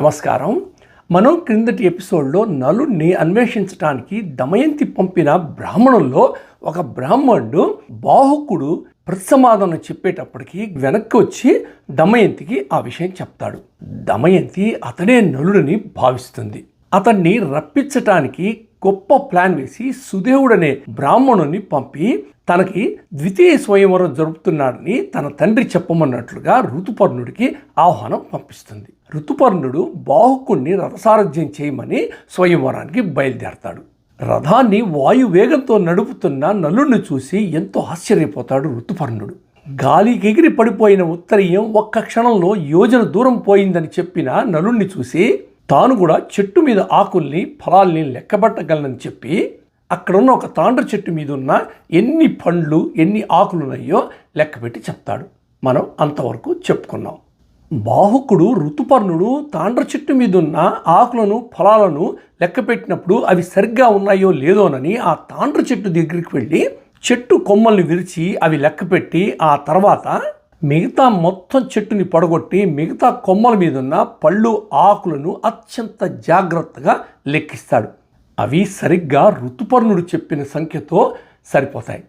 నమస్కారం. మనం క్రిందటి ఎపిసోడ్లో నలుడిని అన్వేషించడానికి దమయంతి పంపిన బ్రాహ్మణుల్లో ఒక బ్రాహ్మణుడు బాహుకుడు ప్రతిసమాధానం చెప్పేటప్పటికి వెనక్కి వచ్చి దమయంతికి ఆ విషయం చెప్తాడు. దమయంతి అతడే నలుడిని భావిస్తుంది. అతన్ని రప్పించటానికి గొప్ప ప్లాన్ వేసి సుదేవుడనే బ్రాహ్మణుని పంపి తనకి ద్వితీయ స్వయంవరం జరుపుతున్నాడని తన తండ్రి చెప్పమన్నట్లుగా ఋతుపర్ణుడికి ఆహ్వానం పంపిస్తుంది. ఋతుపర్ణుడు బాహుకుణ్ణి రథసారథ్యం చేయమని స్వయంవరానికి బయలుదేరతాడు. రథాన్ని వాయువేగంతో నడుపుతున్న నలుడిని చూసి ఎంతో ఆశ్చర్యపోతాడు ఋతుపర్ణుడు. గాలికి ఎగిరి పడిపోయిన ఉత్తరీయం ఒక్క క్షణంలో యోజన దూరం పోయిందని చెప్పిన నలుణ్ణి చూసి తాను కూడా చెట్టు మీద ఆకుల్ని ఫలాల్ని లెక్కబట్టగలనని చెప్పి అక్కడున్న ఒక తాండ్ర చెట్టు మీద ఉన్న ఎన్ని పండ్లు ఎన్ని ఆకులు ఉన్నాయో లెక్కపెట్టి చెప్తాడు. మనం అంతవరకు చెప్పుకున్నాం. బాహుకుడు ఋతుపర్ణుడు తాండ్ర చెట్టు మీద ఉన్న ఆకులను ఫలాలను లెక్కపెట్టినప్పుడు అవి సరిగ్గా ఉన్నాయో లేదోనని ఆ తాండ్ర చెట్టు దగ్గరికి వెళ్ళి చెట్టు కొమ్మల్ని విరిచి అవి లెక్కపెట్టి ఆ తర్వాత మిగతా మొత్తం చెట్టుని పడగొట్టి మిగతా కొమ్మల మీద ఉన్న పళ్ళు ఆకులను అత్యంత జాగ్రత్తగా లెక్కిస్తాడు. అవి సరిగ్గా ఋతుపర్ణుడు చెప్పిన సంఖ్యతో సరిపోతాయి.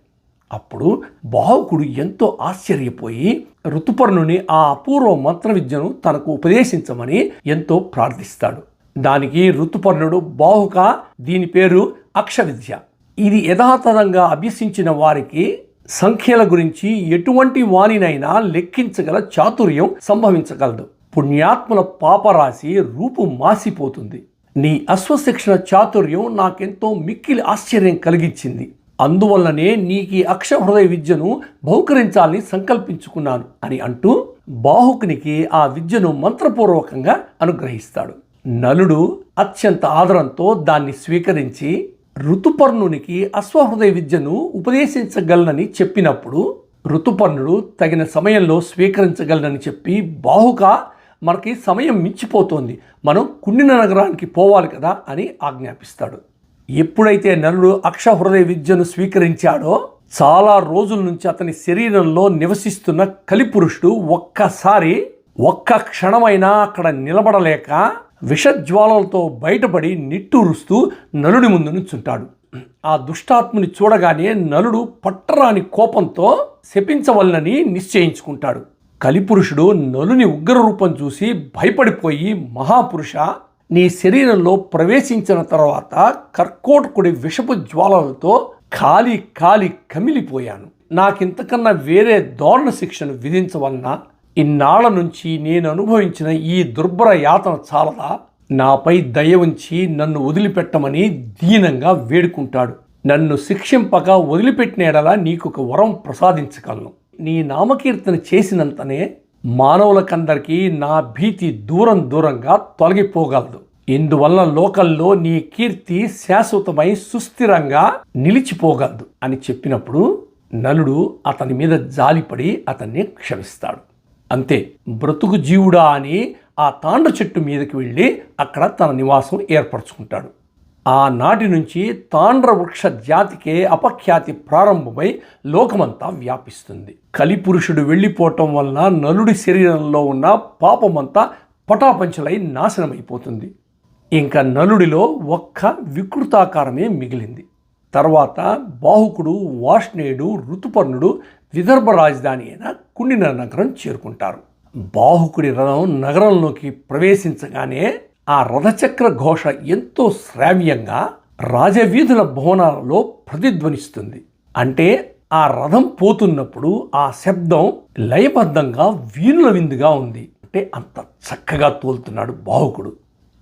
అప్పుడు బాహుకుడు ఎంతో ఆశ్చర్యపోయి ఋతుపర్ణుని ఆ అపూర్వ మంత్ర విద్యను తనకు ఉపదేశించమని ఎంతో ప్రార్థిస్తాడు. దానికి ఋతుపర్ణుడు బాహుక దీని పేరు అక్ష విద్య ఇది యథాతథంగా అభ్యసించిన వారికి సంఖ్యల గురించి ఎటువంటి వానినైనా లెక్కించగల చాతుర్యం సంభవించగలదు. పుణ్యాత్మల పాపరాశి రూపు మాసిపోతుంది. నీ అశ్వశిక్షణ చాతుర్యం నాకెంతో మిక్కిలి ఆశ్చర్యం కలిగించింది. అందువల్లనే నీకు ఈ అక్షహృదయ విద్యను బహుకరించాలని సంకల్పించుకున్నాను అని అంటూ బాహుకునికి ఆ విద్యను మంత్రపూర్వకంగా అనుగ్రహిస్తాడు. నలుడు అత్యంత ఆదరంతో దాన్ని స్వీకరించి ఋతుపర్ణునికి అశ్వహృదయ విద్యను ఉపదేశించగలనని చెప్పినప్పుడు ఋతుపర్ణుడు తగిన సమయంలో స్వీకరించగలనని చెప్పి బాహుక మనకి సమయం మించిపోతోంది. మనం కుండిన నగరానికి పోవాలి కదా అని ఆజ్ఞాపిస్తాడు. ఎప్పుడైతే నలుడు అక్షహృదయ విద్యను స్వీకరించాడో చాలా రోజుల నుంచి అతని శరీరంలో నివసిస్తున్న కలిపురుషుడు ఒక్కసారి ఒక్క క్షణమైనా అక్కడ నిలబడలేక విషజ్వాలలతో బయటపడి నిట్టూరుస్తూ నలుడి ముందు నుంచుంటాడు. ఆ దుష్టాత్ముని చూడగానే నలుడు పట్టరాని కోపంతో శపించవలనని నిశ్చయించుకుంటాడు. కలిపురుషుడు నలుని ఉగ్ర రూపం చూసి భయపడిపోయి మహాపురుష నీ శరీరంలో ప్రవేశించిన తర్వాత కర్కోటకుడి విషపు జ్వాలలతో కాలి కాలి కమిలిపోయాను. నాకింతకన్నా వేరే దారుణ శిక్షను విధించవలనా? ఇన్నాళ్ళ నుంచి నేను అనుభవించిన ఈ దుర్భర యాతన చాలదా? నాపై దయ ఉంచి నన్ను వదిలిపెట్టమని దీనంగా వేడుకుంటాడు. నన్ను శిక్షింపక వదిలిపెట్టిన ఎడల నీకు ఒక వరం ప్రసాదించగలను. నీ నామకీర్తన చేసినంతనే మానవులకందరికీ నా భీతి దూరం దూరంగా తొలగిపోగలదు. ఇందువల్ల లోకల్లో నీ కీర్తి శాశ్వతమై సుస్థిరంగా నిలిచిపోగలదు అని చెప్పినప్పుడు నలుడు అతని మీద జాలిపడి అతన్ని క్షమిస్తాడు. అంతే. బ్రతుకు జీవుడా అని ఆ తాండ్ర చెట్టు మీదకి వెళ్ళి అక్కడ తన నివాసం ఏర్పరచుకుంటాడు. ఆనాటి నుంచి తాండ్ర వృక్ష జాతికే అపఖ్యాతి ప్రారంభమై లోకమంతా వ్యాపిస్తుంది. కలిపురుషుడు వెళ్ళిపోవటం వలన నలుడి శరీరంలో ఉన్న పాపమంతా పటాపంచలై నాశనమైపోతుంది. ఇంకా నలుడిలో ఒక్క వికృతాకారమే మిగిలింది. తర్వాత బాహుకుడు వాష్ణేయుడు ఋతుపర్ణుడు విదర్భ రాజధాని అయిన కుండిన నగరం చేరుకుంటారు. బాహుకుడి రథం నగరంలోకి ప్రవేశించగానే ఆ రథచక్ర ఘోష ఎంతో శ్రావ్యంగా రాజవీధుల భవనాలలో ప్రతిధ్వనిస్తుంది. అంటే ఆ రథం పోతున్నప్పుడు ఆ శబ్దం లయబద్ధంగా వీణుల విందుగా ఉంది. అంటే అంత చక్కగా తోలుతున్నాడు బాహుకుడు.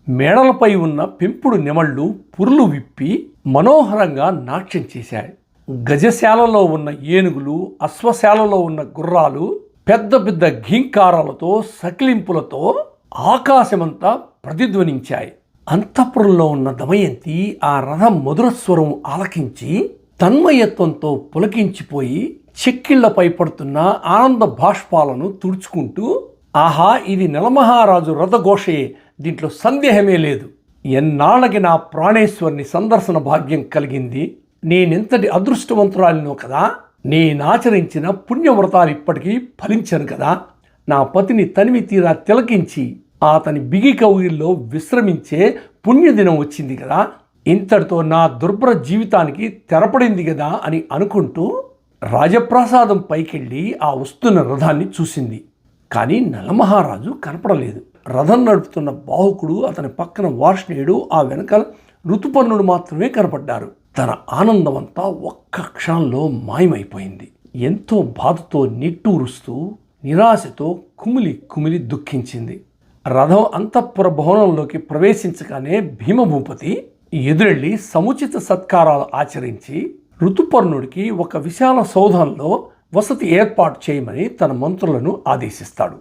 మేడలపై ఉన్న పెంపుడు నెమళ్ళు పురులు విప్పి మనోహరంగా నాట్యం చేశాయి గజశాలలో ఉన్న ఏనుగులు అశ్వశాలలో ఉన్న గుర్రాలు పెద్ద పెద్ద ఘీంకారాలతో సకిలింపులతో ఆకాశమంతా ప్రతిధ్వనించాయి. అంతఃపురంలో ఉన్న దమయంతి ఆ రథం మధురస్వరం ఆలకించి తన్మయత్వంతో పులకించిపోయి చెక్కిళ్ళపై పడుతున్న ఆనంద బాష్పాలను తుడుచుకుంటూ ఆహా ఇది నలమహారాజు రథఘోషయే దీంట్లో సందేహమే లేదు. ఎన్నాళ్ళకి నా ప్రాణేశ్వరిని సందర్శన భాగ్యం కలిగింది? నేనెంతటి అదృష్టవంతురాలినో కదా నేనాచరించిన పుణ్యవ్రతాలు ఇప్పటికీ ఫలించను కదా. నా పతిని తనివి తీరా తిలకించి అతని బిగి కౌగిల్లో విశ్రమించే పుణ్యదినం వచ్చింది కదా. ఇంతటితో నా దుర్భర జీవితానికి తెరపడింది కదా అని అనుకుంటూ రాజప్రాసాదం పైకెళ్ళి ఆ వస్తున్న రథాన్ని చూసింది. కానీ నలమహారాజు కనపడలేదు. రథం నడుపుతున్న బాహుకుడు అతని పక్కన వార్ష్ణేయుడు ఆ వెనకాల ఋతుపర్ణుడు మాత్రమే కనపడ్డారు. తన ఆనందమంతా ఒక్క క్షణంలో మాయమైపోయింది. ఎంతో బాధతో నిట్టూరుస్తూ నిరాశతో కుమిలి కుమిలి దుఃఖించింది. రథం అంతఃపుర భవనంలోకి ప్రవేశించగానే భీమభూపతి ఎదురెళ్ళి సముచిత సత్కారాలు ఆచరించి ఋతుపర్ణుడికి ఒక విశాల సౌధంలో వసతి ఏర్పాటు చేయమని తన మంత్రులను ఆదేశిస్తాడు.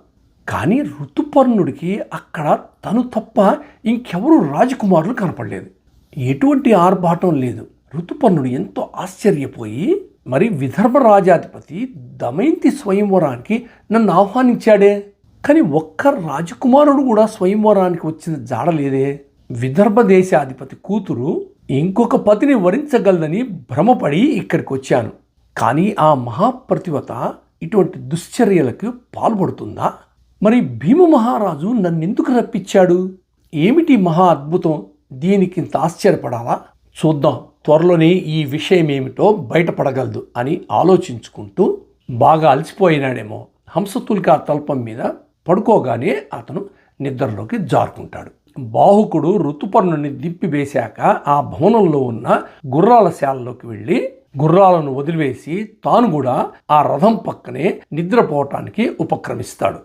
కానీ ఋతుపర్ణుడికి అక్కడ తను తప్ప ఇంకెవరూ రాజకుమారులు కనపడలేదు. ఎటువంటి ఆర్భాటం లేదు. ఋతుపర్ణుడు ఎంతో ఆశ్చర్యపోయి మరి విదర్భ రాజాధిపతి దమయంతి స్వయంవరానికి నన్ను ఆహ్వానించాడే? కానీ ఒక్క రాజకుమారుడు కూడా స్వయంవరానికి వచ్చిన జాడలేదే విదర్భ దేశాధిపతి కూతురు ఇంకొక పతిని వరించగలదని భ్రమపడి ఇక్కడికి వచ్చాను కానీ ఆ మహాప్రతివత ఇటువంటి దుశ్చర్యలకు పాల్పడుతుందా? మరి భీమ మహారాజు నన్నెందుకు రప్పించాడు? ఏమిటి మహా అద్భుతం? దీనికింత ఆశ్చర్యపడాలా? చూద్దాం. త్వరలోనే ఈ విషయం ఏమిటో బయటపడగలదు అని ఆలోచించుకుంటూ బాగా అలసిపోయినాడేమో. హంసతులికా తల్పం మీద పడుకోగానే అతను నిద్రలోకి జారుకుంటాడు. బాహుకుడు ఋతుపర్ణుని దిప్పివేశాక ఆ భవనంలో ఉన్న గుర్రాల శాలలోకి వెళ్ళి గుర్రాలను వదిలివేసి తాను కూడా ఆ రథం పక్కనే నిద్రపోవటానికి ఉపక్రమిస్తాడు.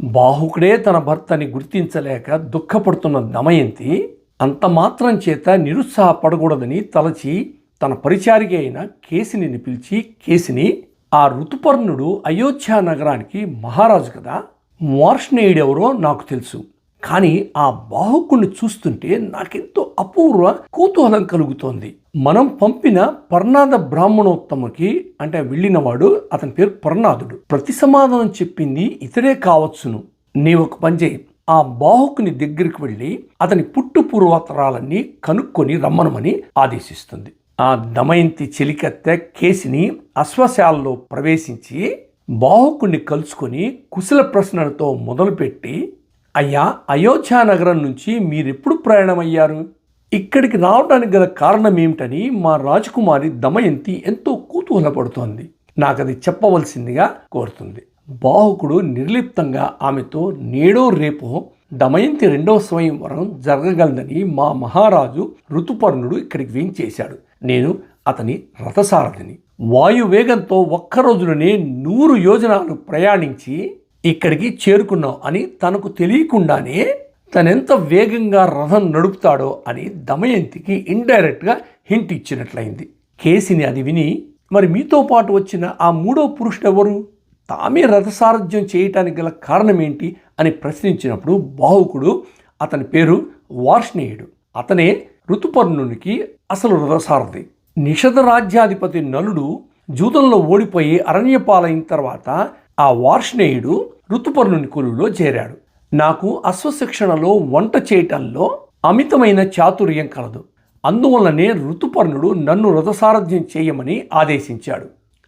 బాహుకుడే తన భర్తని గుర్తించలేక దుఃఖపడుతున్న దమయంతి అంత మాత్రం చేత నిరుత్సాహపడకూడదని తలచి తన పరిచారిక అయిన కేసిని పిలిచి కేసిని ఆ ఋతుపర్ణుడు అయోధ్య నగరానికి మహారాజు కదా మార్ష్నేయుడెవరో నాకు తెలుసు. కానీ ఆ బాహుకుణ్ణి చూస్తుంటే నాకెంతో అపూర్వ కుతూహలం కలుగుతోంది. మనం పంపిన పర్ణాద బ్రాహ్మణోత్తముకి అంటే వెళ్ళినవాడు అతని పేరు పర్ణాదుడు. ప్రతి సమాధానం చెప్పింది ఇతడే కావచ్చును. నీ ఒక పని చేయి. ఆ బాహుకుని దగ్గరికి వెళ్ళి అతని పుట్టు పూర్వతరాలన్నీ కనుక్కొని రమ్మనమని ఆదేశిస్తుంది. ఆ దమయంతి చెలికత్తె కేసిని అశ్వశాలలో ప్రవేశించి బాహుకుణ్ణి కలుసుకొని కుశల ప్రశ్నలతో మొదలుపెట్టి అయ్యా అయోధ్య నగరం నుంచి మీరెప్పుడు ప్రయాణమయ్యారు? ఇక్కడికి రావడానికి గల కారణం ఏమిటని మా రాజకుమారి దమయంతి ఎంతో కుతూహలపడుతోంది. నాకది చెప్పవలసిందిగా కోరుతుంది. బాహుకుడు నిర్లిప్తంగా ఆమెతో నేడో రేపో దమయంతి రెండవ స్వయంవరం జరగగలదని మా మహారాజు ఋతుపర్ణుడు ఇక్కడికి వేయించేశాడు నేను అతని రథసారథిని. వాయువేగంతో ఒక్క రోజులోనే నూరు యోజనాలు ప్రయాణించి ఇక్కడికి చేరుకున్నాం అని తనకు తెలియకుండానే తనెంత వేగంగా రథం నడుపుతాడో అని దమయంతికి ఇండైరెక్ట్గా హింట్ ఇచ్చినట్లయింది. కేసిని అది విని మరి మీతో పాటు వచ్చిన ఆ మూడో పురుషుడు ఎవరు? తామే రథసారథ్యం చేయటానికి గల కారణం ఏంటి అని ప్రశ్నించినప్పుడు బాహుకుడు అతని పేరు వార్ష్ణేయుడు. అతనే ఋతుపర్ణునికి అసలు రథసారథి. నిషధ రాజ్యాధిపతి నలుడు జూతంలో ఓడిపోయి అరణ్యపాలైన తర్వాత ఆ వార్ష్ణేయుడు ఋతుపర్ణుని కులులో చేరాడు. నాకు అశ్వశిక్షణలో వంట చేయటంలో అమితమైన చాతుర్యం కలదు. అందువల్లనే ఋతుపర్ణుడు నన్ను రథసారథ్యం చేయమని ఆదేశించాడు.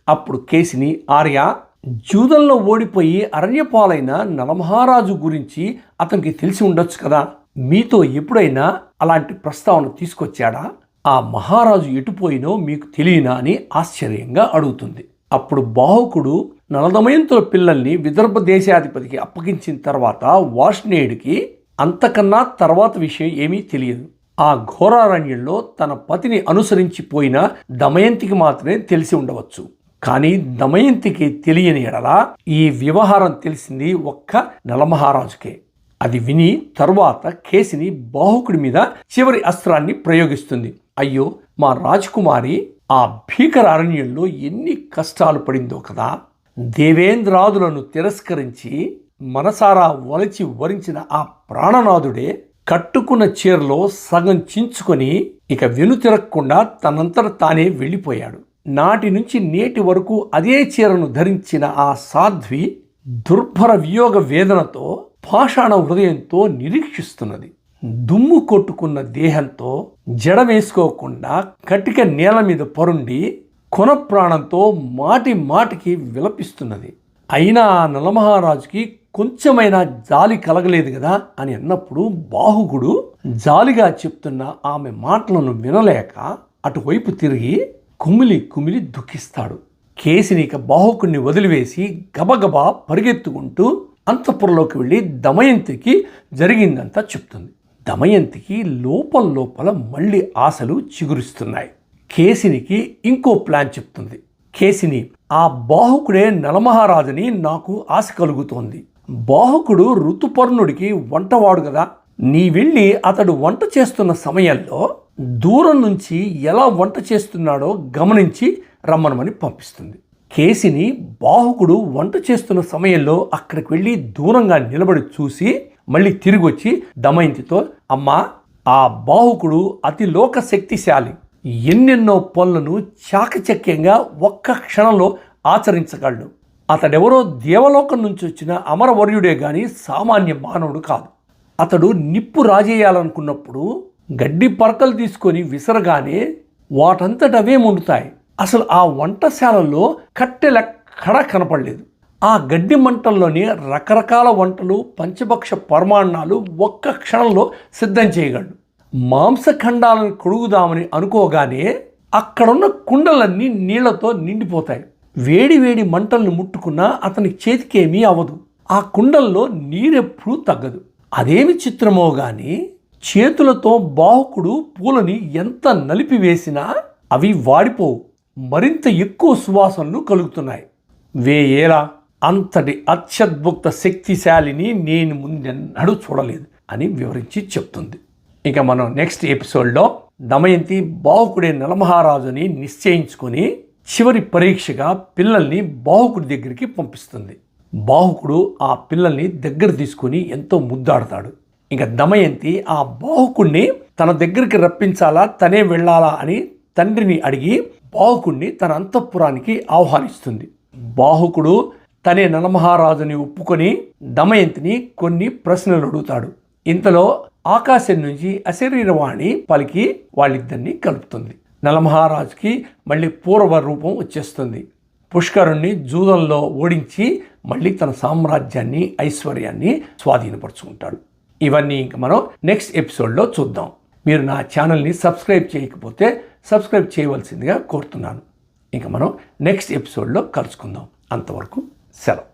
అప్పుడు కేసిని ఆర్య జూదంలో ఓడిపోయి అరణ్యపాలైన నలమహారాజు గురించి అతనికి తెలిసి ఉండొచ్చు కదా. మీతో ఎప్పుడైనా అలాంటి ప్రస్తావన తీసుకొచ్చాడా? ఆ మహారాజు ఎటుపోయినో మీకు తెలియనా అని ఆశ్చర్యంగా అడుగుతుంది. అప్పుడు బాహుకుడు నలదమయంతో పిల్లల్ని విదర్భ దేశాధిపతికి అప్పగించిన తర్వాత వాష్ణేయుడికి అంతకన్నా తర్వాత విషయం ఏమీ తెలియదు. ఆ ఘోరారణ్యంలో తన పతిని అనుసరించిపోయిన దమయంతికి మాత్రమే తెలిసి ఉండవచ్చు. కానీ దమయంతికి తెలియని ఎడల ఈ వ్యవహారం తెలిసింది ఒక్క నలమహారాజుకే. అది విని తరువాత కేసిని బాహుకుడి మీద చివరి అస్త్రాన్ని ప్రయోగిస్తుంది. అయ్యో మా రాజకుమారి ఆ భీకర అరణ్యంలో ఎన్ని కష్టాలు పడిందో కదా. దేవేంద్రాదులను తిరస్కరించి మనసారా వలచి వరించిన ఆ ప్రాణనాథుడే కట్టుకున్న చీరలో సగం చించుకొని ఇక వెనుతిరగకుండా తనంతట తానే వెళ్ళిపోయాడు. నాటి నుంచి నేటి వరకు అదే చీరను ధరించిన ఆ సాధ్వి దుర్భర వియోగ వేదనతో పాషాణ హృదయంతో నిరీక్షిస్తున్నది. దుమ్ము కొట్టుకున్న దేహంతో జడ వేసుకోకుండా కటిక నేల మీద పరుండి కొన ప్రాణంతో మాటి మాటికి విలపిస్తున్నది. అయినా ఆ నలమహారాజుకి కొంచెమైనా జాలి కలగలేదు కదా అని అన్నప్పుడు బాహుకుడు జాలిగా చెప్తున్న ఆమె మాటలను వినలేక అటువైపు తిరిగి కుమిలి కుమిలి దుఃఖిస్తాడు. కేసినిక బాహుకుణ్ణి వదిలివేసి గబగబా పరిగెత్తుకుంటూ అంతఃపురంలోకి వెళ్ళి దమయంతికి జరిగిందంతా చెప్తుంది. దమయంతికి లోపల లోపల మళ్ళీ ఆశలు చిగురిస్తున్నాయి. కేసినికి ఇంకో ప్లాన్ చెప్తుంది. కేసిని ఆ బాహుకుడే నలమహారాజుని నాకు ఆశ కలుగుతోంది. బాహుకుడు ఋతుపర్ణుడికి వంటవాడు కదా. నీ వెళ్ళి అతడు వంట చేస్తున్న సమయంలో దూరం నుంచి ఎలా వంట చేస్తున్నాడో గమనించి రమ్మనమని పంపిస్తుంది. కేసిని బాహుకుడు వంట చేస్తున్న సమయంలో అక్కడికి వెళ్ళి దూరంగా నిలబడి చూసి మళ్ళీ తిరిగి వచ్చి దమయంతితో అమ్మా ఆ బాహుకుడు అతి లోక శక్తిశాలి ఎన్నెన్నో పనులను చాకచక్యంగా ఒక్క క్షణంలో ఆచరించగలడు. అతడెవరో దేవలోకం నుంచి వచ్చిన అమరవర్యుడే గాని సామాన్య మానవుడు కాదు. అతడు నిప్పు రాజేయాలనుకున్నప్పుడు గడ్డి పరకలు తీసుకొని విసరగానే వాటంతటవే మండుతాయి. అసలు ఆ వంటశాలలో కట్టెలెక్కడా కనపడలేదు. ఆ గడ్డి మంటల్లోని రకరకాల వంటలు పంచభక్ష పరమాన్నాలు ఒక్క క్షణంలో సిద్ధం చేయగలడు. మాంసఖండాలను కడుగుదామని అనుకోగానే అక్కడున్న కుండలన్నీ నీళ్ళతో నిండిపోతాయి. వేడి వేడి మంటలను ముట్టుకున్నా అతని చేతికేమీ అవ్వదు. ఆ కుండల్లో నీరెప్పుడూ తగ్గదు. అదేమి చిత్రమో కానీ చేతులతో బాహుకుడు పూలని ఎంత నలిపివేసినా అవి వాడిపోవు. మరింత ఎక్కువ సువాసనలు కలుగుతున్నాయి. వేయేలా అంతటి అత్యద్భుత శక్తిశాలిని నేను ముందెన్నడూ చూడలేదు అని వివరించి చెప్తుంది. ఇక మనం నెక్స్ట్ ఎపిసోడ్లో దమయంతి బాహుకుడే నలమహారాజుని నిశ్చయించుకొని చివరి పరీక్షగా పిల్లల్ని బాహుకుడి దగ్గరికి పంపిస్తుంది. బాహుకుడు ఆ పిల్లల్ని దగ్గర తీసుకొని ఎంతో ముద్దాడతాడు. ఇంకా దమయంతి ఆ బాహుకుణ్ణి తన దగ్గరికి రప్పించాలా తనే వెళ్ళాలా అని తండ్రిని అడిగి బాహుకుణ్ణి తన అంతఃపురానికి ఆహ్వానిస్తుంది. బాహుకుడు తనే నలమహారాజుని ఒప్పుకొని దమయంతిని కొన్ని ప్రశ్నలు అడుగుతాడు. ఇంతలో ఆకాశం నుంచి అశరీరవాణి పలికి వాళ్ళిద్దరిని కలుపుతుంది. నలమహారాజుకి మళ్ళీ పూర్వ రూపం వచ్చేస్తుంది. పుష్కరుణ్ణి జూదంలో ఓడించి మళ్ళీ తన సామ్రాజ్యాన్ని ఐశ్వర్యాన్ని స్వాధీనపరుచుకుంటాడు. ఇవన్నీ ఇంక మనం నెక్స్ట్ ఎపిసోడ్లో చూద్దాం. మీరు నా ఛానల్ని సబ్స్క్రైబ్ చేయకపోతే సబ్స్క్రైబ్ చేయవలసిందిగా కోరుతున్నాను. ఇంక మనం నెక్స్ట్ ఎపిసోడ్లో కలుసుకుందాం. అంతవరకు సెలవు.